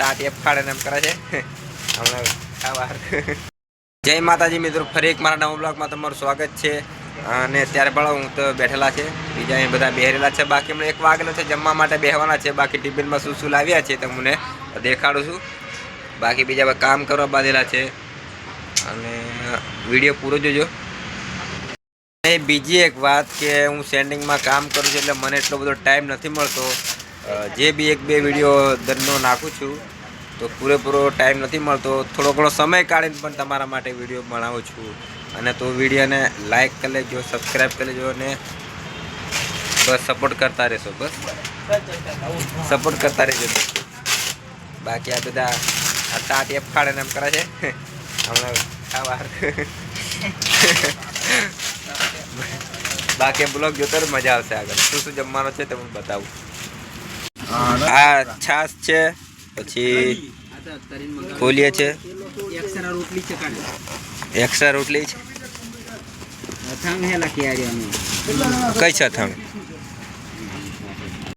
TAT F ફાડે એમ કરે છે. હમણાં જય માતાજી મિત્રો ફરી એક મારા નવા બ્લોગમાં તમારું સ્વાગત છે. અને ત્યારે પણ હું તો બેઠેલા છે. બીજા અહીં બધા બેહરેલા છે. બાકી મને એક વાગેલો છે જમવા માટે બેહવાના છે. બાકી ટિફિનમાં શું શું લાવ્યા છે તમને દેખાડું છું. બાકી બીજા કામ કરવા બાંધેલા છે. અને વીડિયો પૂરો જોજો. બીજી એક વાત કે હું સેન્ડિંગમાં કામ કરું છું એટલે મને એટલો બધો ટાઈમ નથી મળતો. જે બી એક બે વીડિયો દરનો નાખું છું, તો પૂરેપૂરો ટાઈમ નથી મળતો. થોડો ઘણો સમય કાઢીને પણ તમારા માટે વીડિયો બનાવું છું. અને તો વિડીયોને લાઈક કરી લેજો, સબસ્ક્રાઈબ કરી લેજો અને બસ સપોર્ટ કરતા રહેશો, બસ. સપોર્ટ કરતા રહેજો. બાકી આ બધા આ ટાટ એફ ને એમ કરે છે. હમણાં ખાવા. બાકી બ્લોગ જોતો મજા આવશે આગળ. શું શું જમવાનું છે તે હું બતાવું. આ છાસ છે પછી ફોલીએ છે. એક્સ્ટ્રા રોટલી છે. કઈ છે અથાણું?